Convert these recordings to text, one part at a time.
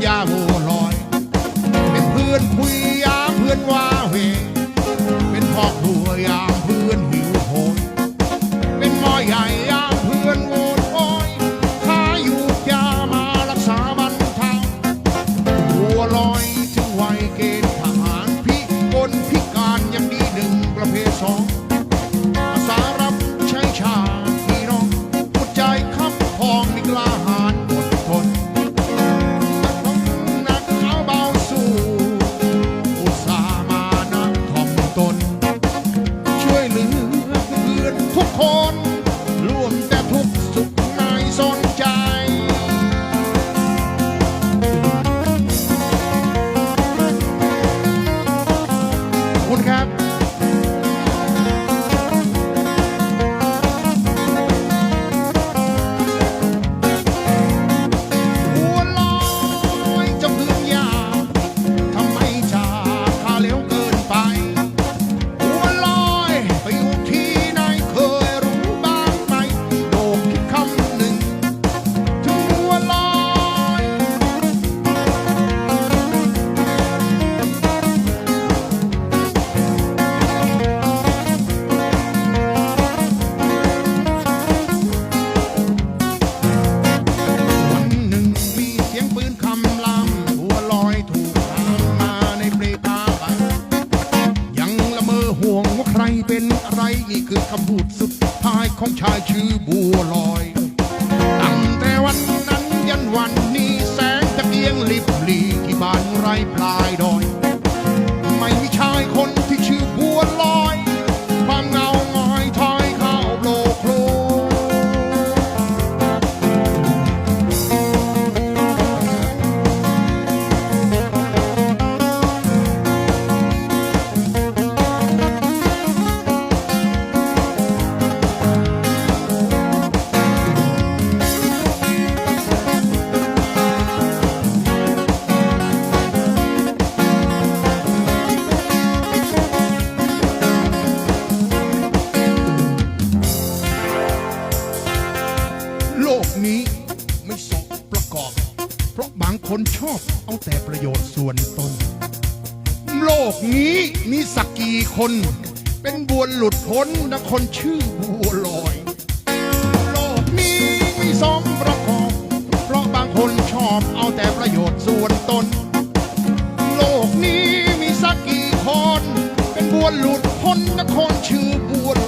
Yeah. โลกนี้มีสักกี่คน เป็นบัวหลุดพ้นนะคนชื่อบัวลอย โลกนี้มีสมประกอบ เพราะบางคนชอบเอาแต่ประโยชน์ส่วนตน โลกนี้มีสักกี่คน เป็นบัวหลุดพ้นนะคนชื่อบัวลอย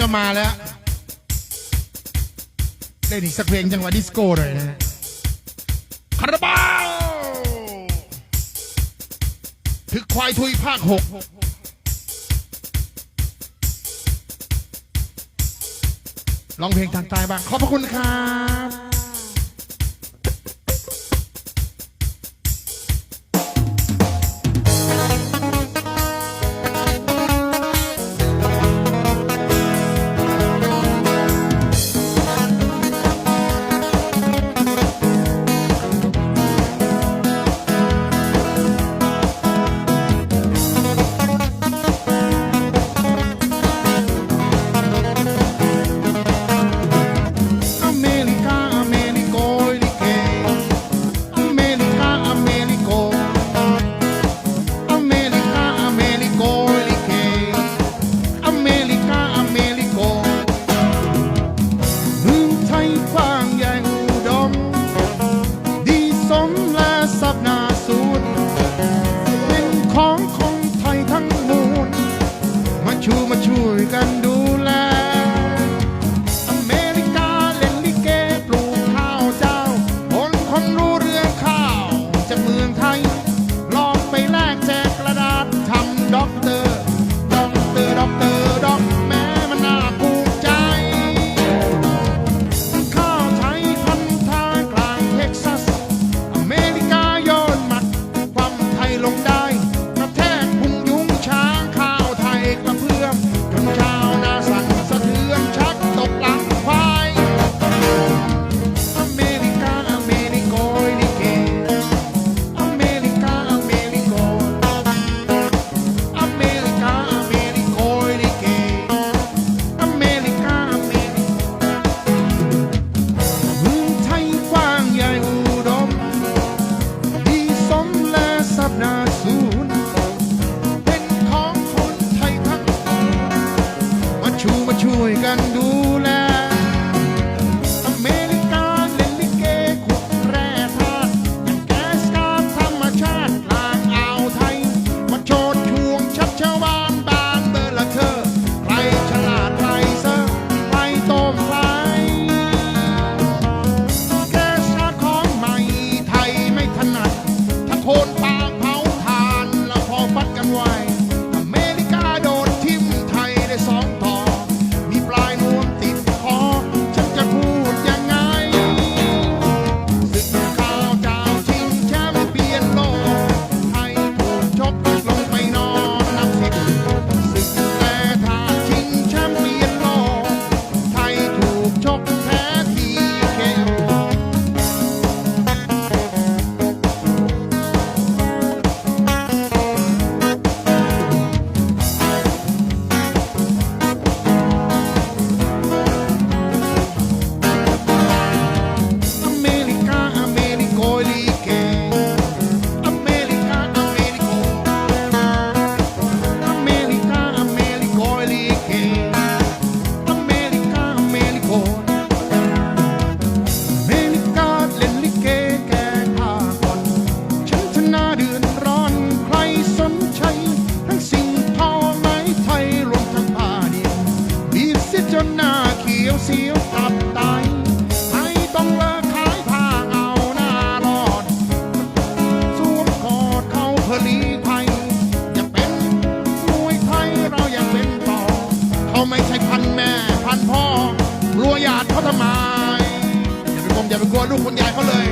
ก็มาแล้ว เล่นอีกสักเพลงจังหวะดิสโก้หน่อยนะคาราบาวถึกควายทุยภาคหกร้องเพลงทางใต้บ้าง ขอบพระคุณครับ can do. ไทจะเป็นมวไทยเราอยากเป็นต่อเขาไม่ใช่พันแม่ พันพ่อกลัวญาติเขาทำไมอย่าไปกลมอย่าไปกลัวลูกคนยายเขาเลย